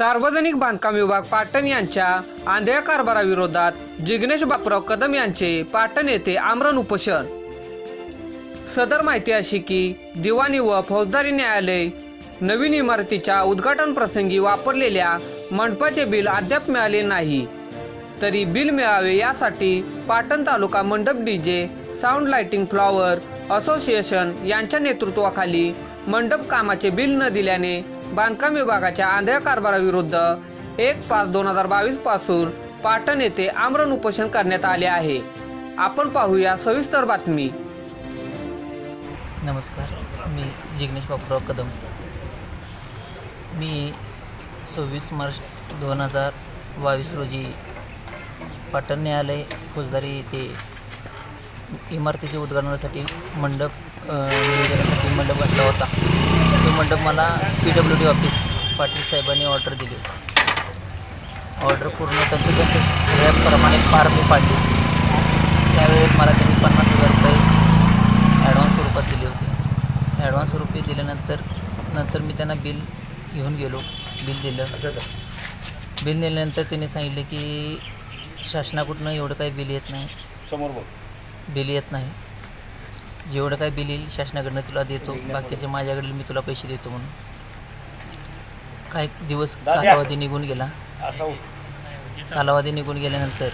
सार्वजनिक बांधकाम विभाग पाटण यांच्या आंधळ्या कारभाराविरोधात जिग्नेश बापराव कदम यांचे पाटण येथे आमरण उपोषण. सदर माहिती अशी की दिवाणी व फौजदारी न्यायालय नवीन इमारतीच्या उद्घाटन प्रसंगी वापरलेल्या मंडपाचे बिल अद्याप मिळाले नाही. तरी बिल मिळावे यासाठी पाटण तालुका मंडप DJ sound lighting flower association यांच्या नेतृत्वाखाली मंडप कामाचे बिल न दिल्याने बांधकाम विभागाच्या आंधळ्या कारभाराविरुद्ध एक पाच दोन हजार बावीसपासून पाटण येथे आमरण उपोषण करण्यात आले आहे. आपण पाहूया सविस्तर बातमी. नमस्कार मी जिग्नेश बापूराव कदम. मी सव्वीस मार्च दोन हजार बावीस रोजी पाटण न्यायालय फौजदारी येथे इमारतीचे उद्घाटनासाठी मंडप नियोजनासाठी मंडप मंडप मला P W D office Patil साहेबांनी ऑर्डर दिली ऑर्डर पूर्ण तंतोतंत सगळ्याप्रमाणे पार मी पाडली त्यावेळेस मला त्यांनी पन्नास हजार रुपये ॲडव्हान्स स्वरूपात दिले होते. ॲडव्हान्स रुपये दिल्यानंतर नंतर मी त्यांना बिल घेऊन गेलो. बिल दिलं. बिल दिल्यानंतर त्यांनी सांगितले की शासनाकडून एवढं काही बिल येत नाही. समोर बघ बिल येत नाही. जेवढं काही बिल येईल शासनाकडनं तुला देतो. बाकीचे माझ्याकडे मी तुला पैसे देतो म्हणून. काही दिवस. कालावधी निघून गेला. कालावधी निघून गेल्यानंतर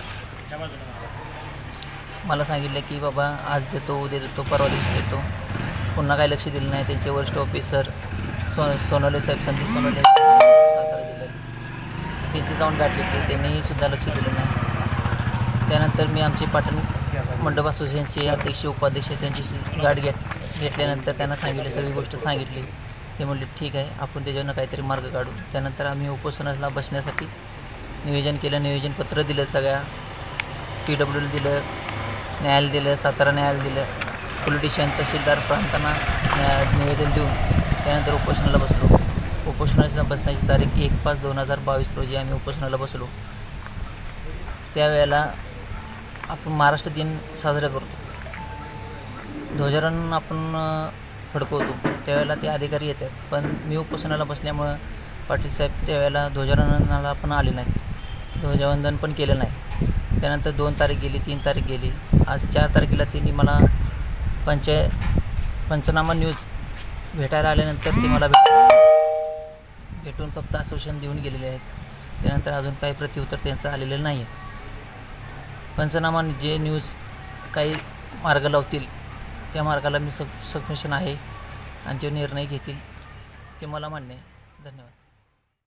मला सांगितलं की बाबा आज देतो उद्या देतो परवा दिवशी देतो. पुन्हा काही लक्ष दिलं नाही त्यांचे वरिष्ठ ऑफिसर सो सोनवणे साहेब संदीप सातारा जिल्ह्यात. त्यांची जाऊन गाठ घेतली त्यांनीही सुद्धा लक्ष दिलं नाही. त्यानंतर मी आमचे पाटण मंडप असोसिएशनचे अध्यक्ष उपाध्यक्ष त्यांची गाठ घेत घेतल्यानंतर त्यांना सांगितले सगळी गोष्ट सांगितली. ते म्हणले ठीक आहे आपण त्याच्यावरनं काहीतरी मार्ग काढू. त्यानंतर आम्ही उपोषणाला बसण्यासाठी नियोजन केलं. नियोजनपत्र दिलं सगळ्या. पी डब्ल्यू दिलं न्यायालय दिलं सातारा न्यायालय दिलं. पोलिटिशियन तहसीलदार प्रांतांना निवेदन देऊन त्यानंतर उपोषणाला बसलो. उपोषणाला बसण्याची तारीख एक पाच दोन हजार बावीस रोजी आम्ही उपोषणाला बसलो. त्यावेळेला आपण महाराष्ट्र दिन साजरा करतो. ध्वजारोहण आपण फडकवतो. त्यावेळेला ते अधिकारी येतात. पण मी उपोषणाला बसल्यामुळं पाटील साहेब त्यावेळेला ध्वजारोहणाला पण आले नाही ध्वजवंदन पण केलं नाही. त्यानंतर दोन तारीख गेली तीन तारीख गेली. आज चार तारखेला त्यांनी मला पंचाय पंचनामा न्यूज भेटायला आल्यानंतर ते मला भेट भेटून फक्त आश्वासन देऊन गेलेले आहेत. त्यानंतर अजून काही प्रत्युत्तर त्यांचं आलेलं नाही आहे पंचनामा जे न्यूज काही मार्ग लावतील त्या मार्गाला मी स सबमिशन आहे आणि जे निर्णय घेतील ते मला मान्य आहे. धन्यवाद.